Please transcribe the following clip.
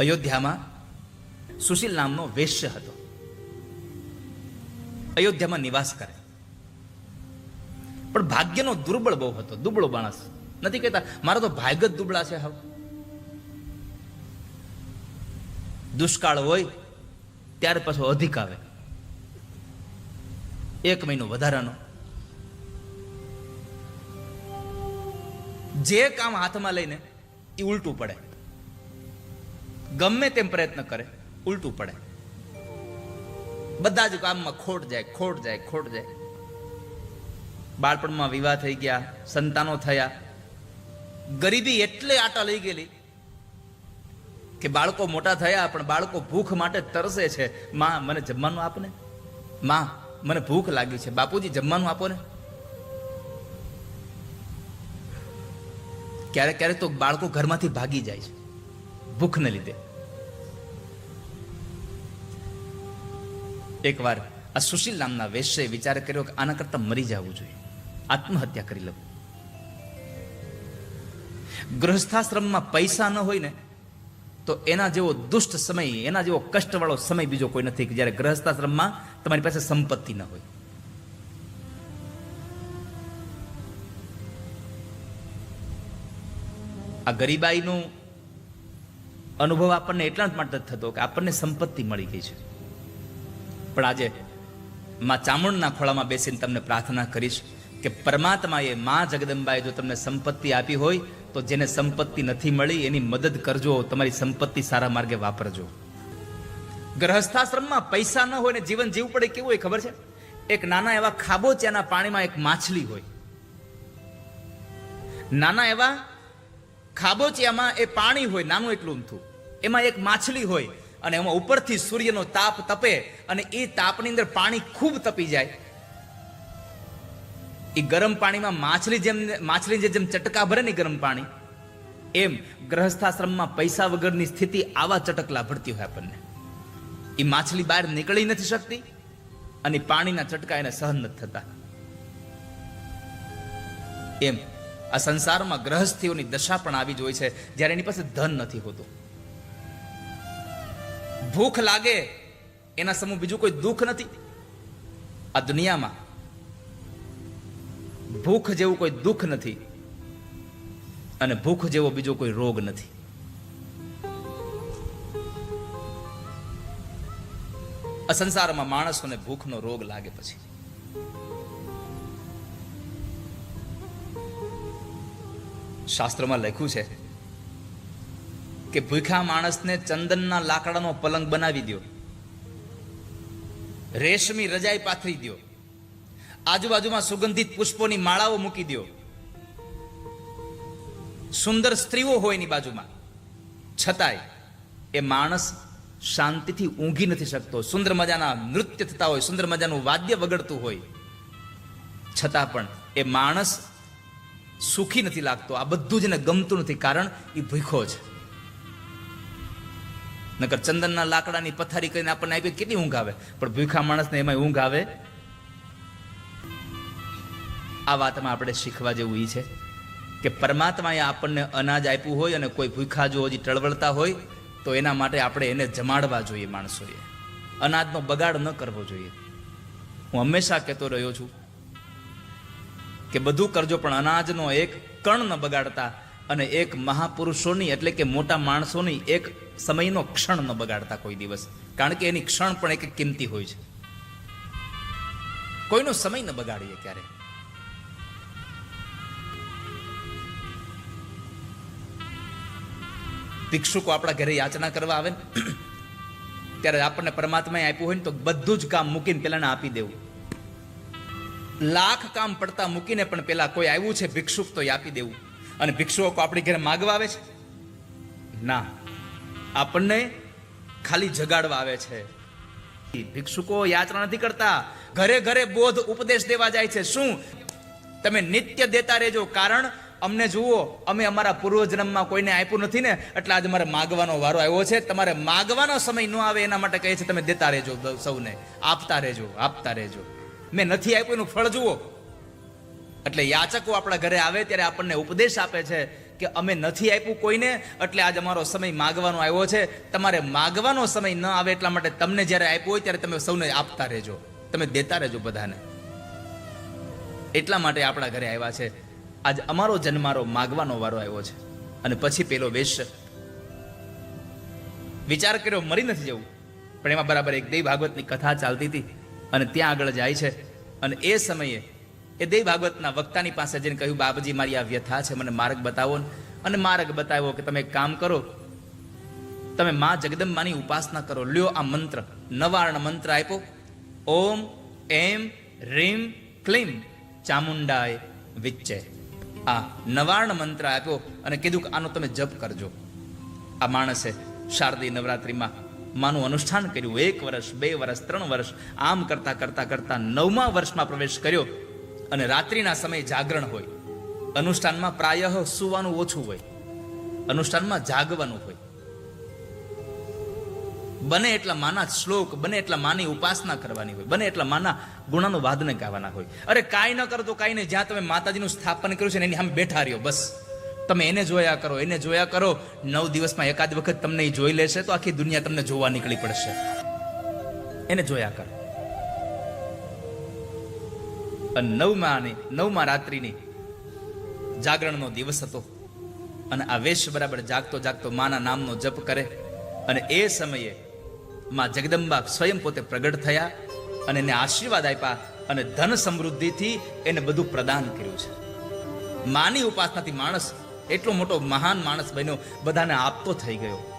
અયોધ્યામાં સુશીલ નામનો વેશ્ય હતો. અયોધ્યામાં નિવાસ કરે. પણ ભાગ્યનો દુર્બળ બહુ હતો, દુબળો માણસ. નથી કહેતા, મારા તો ભાગ્ય જ દુબળા છે હવે. દુષ્કાળ હોય, ત્યાર પાછો અધિક આવે. એક મહિનો વધારાનો. જે કામ હાથમાં લઈને એ ઉલટું પડે. ગમે તેમ પ્રયત્ન કરે, ઉલટું પડે. બધા જ કામમાં ખોટ જાય ખોટ જાય ખોટ જાય. બાળપણમાં વિવાહ થઈ ગયા, સંતાનો થયા. ગરીબી એટલે આટા લઈ ગયેલી કે બાળકો મોટા થયા, પણ બાળકો ભૂખ માટે તરસે છે. માં, મને જમવાનું આપને માં, મને ભૂખ લાગી છે. બાપુજી, જમવાનું આપો ને. ક્યારેક ક્યારેક તો બાળકો ઘરમાંથી ભાગી જાય છે. ભૂખને લીધે એકવાર આ સુશીલ નામના વેશ્યએ વિચાર કર્યો કે આના કરતા મરી જવું જોઈએ આત્મહત્યા કરી લઉં ગૃહસ્થાશ્રમમાં પૈસા ન હોય ને તો એના જેવો દુષ્ટ સમય એના જેવો કષ્ટવાળો સમય બીજો કોઈ નથી કે જ્યારે ગ્રહસ્થાશ્રમમાં તમારી પાસે સંપત્તિ ન હોય આ ગરીબાઈનો અનુભવ આપણને એટલા જ માટે થતો કે આપણને સંપત્તિ મળી ગઈ છે. પણ આજે માં ચામુંડના ખોળામાં બેસીને તમને પ્રાર્થના કરીશ કે પરમાત્માએ માં જગદંબાએ જો તમને સંપત્તિ આપી હોય, તો જેને સંપત્તિ નથી મળી, એની મદદ કરજો, તમારી સંપત્તિ સારા માર્ગે વાપરજો. ગ્રહસ્થાશ્રમમાં પૈસા ન હોય ને જીવન જીવવું પડે કેવું હોય ખબર છે? એક નાના એવા ખાબોચિયાના પાણીમાં એક માછલી હોય. નાના એવા ખાબોચિયામાં એ પાણી હોય, નાનું એટલું ઊંથું એમાં એક માછલી હોય અને એમાં ઉપરથી સૂર્યનો તાપ તપે અને એ તાપની અંદર પાણી ખૂબ તપી જાય. એ ગરમ પાણીમાં માછલી જેમ માછલી જેમ ચટકા ભરે ને ગરમ પાણી, એમ ગ્રહસ્થાશ્રમમાં પૈસા વગરની સ્થિતિ આવા ચટકલા ભરતી હોય આપણને. એ માછલી બહાર નીકળી નથી શકતી અને પાણીના ચટકા એને સહન નથી થતા. એમ આ સંસારમાં ગ્રહસ્થીઓની દશા પણ આવી જ હોય છે, જ્યારે એની પાસે ધન નથી હોતું. ભૂખ લાગે, એના સમૂહ બીજું કોઈ દુઃખ નથી. આ દુનિયામાં ભૂખ જેવું કોઈ દુઃખ નથી અને ભૂખ જેવો બીજો કોઈ રોગ નથી. આ સંસારમાં માણસોને ભૂખનો રોગ લાગે પછી. શાસ્ત્રમાં લખ્યું છે કે ભૂખ્યા માણસને ચંદનના લાકડાનો પલંગ બનાવી દો રેશમી રજાઈ પાથરી દો આજુબાજુમાં સુગંધિત પુષ્પોની માળાઓ મૂકી દો સુંદર સ્ત્રીઓ હોય એની બાજુમાં. છતાંય એ માણસ શાંતિથી ઊંઘી નથી શકતો. સુંદર મજાના નૃત્ય થતા હોય, સુંદર મજાનું વાદ્ય વગડતું હોય. છતાં પણ એ માણસ સુખી નથી લાગતો. આ બધું જ એને ગમતું નથી. કારણ એ ભૂખો છે. નકર ચંદનના લાકડાની પથારી કરીને આપણને આપી કેટલી ઊંઘ આવે? પણ ભૂખા માણસને એમાં ઊંઘ આવે? આ વાતમાં આપણે શીખવા જેવું એ છે કે પરમાત્માએ આપણને અનાજ આપ્યું હોય અને કોઈ ભૂખા જો હજી ટળવળતા હોય, તો એના માટે આપણે એને જમાડવા જોઈએ માણસોએ. અનાજનો બગાડ ન કરવો જોઈએ. હું હંમેશા કહેતો રહ્યો છું કે બધું કરજો પણ અનાજનો એક કણ ન બગાડતા અને એક મહાપુરુષોની એટલે કે મોટા માણસોની એક સમયનો ક્ષણ ન બગાડતા કોઈ દિવસ. કારણ કે એની ક્ષણ પણ એક કિંમતી હોય છે. કોઈનો સમય ન બગાડીએ ક્યારે. ભિક્ષુકો આપણા ઘરે યાચના કરવા આવે ને, ત્યારે આપણને પરમાત્માએ આપ્યું હોય ને તો બધું જ કામ મૂકીને પેલાને આપી દેવું. લાખ કામ પડતા મૂકીને પણ પેલા કોઈ આવ્યું છે ભિક્ષુક તો આપી દેવું. અને ભિક્ષુકો આપણી ઘરે માગવા આવે છે? ના. આપણને ખાલી જગાડવા આવે છે. ભિક્ષુકો યાત્રા નથી કરતા. ઘરે ઘરે બોધ ઉપદેશ દેવા જાય છે. શું? તમે નિત્ય દેતા રહેજો. કારણ અમને જુઓ, અમે અમારા પૂર્વજન્મમાં કોઈને આપ્યું નથી ને, એટલે આજે મારે માગવાનો વારો આવ્યો છે. તમારે માગવાનો સમય ન આવે એના માટે કહે છે, તમે દેતા રહેજો સૌને. આપતા રહેજો આપતા રહેજો. મેં નથી આપ્યું એનું ફળ જુઓ. એટલે યાચકો આપણા ઘરે આવે ત્યારે આપણને ઉપદેશ આપે છે કે અમે નથી આપ્યું કોઈને, એટલે આજ અમારો સમય માગવાનો આવ્યો છે. તમારે માગવાનો સમય ન આવે એટલા માટે તમને જ્યારે આપ્યો હોય ત્યારે તમે સૌને આપતા રહેજો. તમે દેતા રહેજો બધાને. એટલા માટે આપણા ઘરે આવ્યા છે. આજ અમારો જન્મારો માગવાનો વારો આવ્યો છે. અને પછી પેલો વેશ. વિચાર કર્યો, મરી નથી જવું. પણ એમાં બરાબર એક દેવ ભાગવતની કથા ચાલતી હતી અને ત્યાં આગળ જાય છે. અને એ સમયે એ દેવ ભાગવતના વક્તાની પાસે જઈને કહ્યું બાબજી મારી આ વ્યથા છે, મને માર્ગ બતાવો અને માર્ગ બતાવ્યો કે, તમે કામ કરો, તમે મા જગદંબાની ઉપાસના કરો. લ્યો આ મંત્ર, નવાર્ણ મંત્ર આપ્યો. ઓમ, એમ, રીમ, ક્લીમ, ચામુંડાય વિચ્ચે આ નવાર્ણ મંત્ર આપ્યો અને કીધું કે, આનો તમે જપ કરજો. આ માણસે શારદી નવરાત્રિમાં માનું અનુષ્ઠાન કર્યું. એક વર્ષ, બે વર્ષ, ત્રણ વર્ષ, આમ કરતા કરતા કરતા નવમા વર્ષમાં પ્રવેશ કર્યો. અને રાત્રિના સમયે જાગરણ હોય. અનુષ્ઠાનમાં પ્રાય સુવાનું ઓછું હોય. અનુષ્ઠાનમાં જાગવાનું હોય. બને એટલા માના શ્લોક, બને એટલા માની ઉપાસના કરવાની હોય, બને એટલા માના ગુણાનો વાદને ગાવાના હોય. અરે કાંઈ ન કરો તો કાંઈ નહીં, જ્યાં તમે માતાજીનું સ્થાપન કર્યું છે ને એની સામે બેઠા રહ્યો, બસ. તમે એને જોયા કરો, એને જોયા કરો, નવ દિવસમાં એકાદ વખત તમને જોઈ લેશે તો આખી દુનિયા તમને જોવા નીકળી પડશે. એને જોયા કરો. અને નવમાની, નવમા રાત્રિની જાગરણનો દિવસ હતો. અને આ વેશ બરાબર જાગતો જાગતો માના નામનો જપ કરે. અને એ સમયે માં જગદંબા સ્વયં પોતે પ્રગટ થયા અને એને આશીર્વાદ આપ્યા અને ધન સમૃદ્ધિથી એને બધું પ્રદાન કર્યું છે. માની ઉપાસનાથી માણસ એટલો મોટો મહાન માણસ બન્યો, બધાને આપતો થઈ ગયો.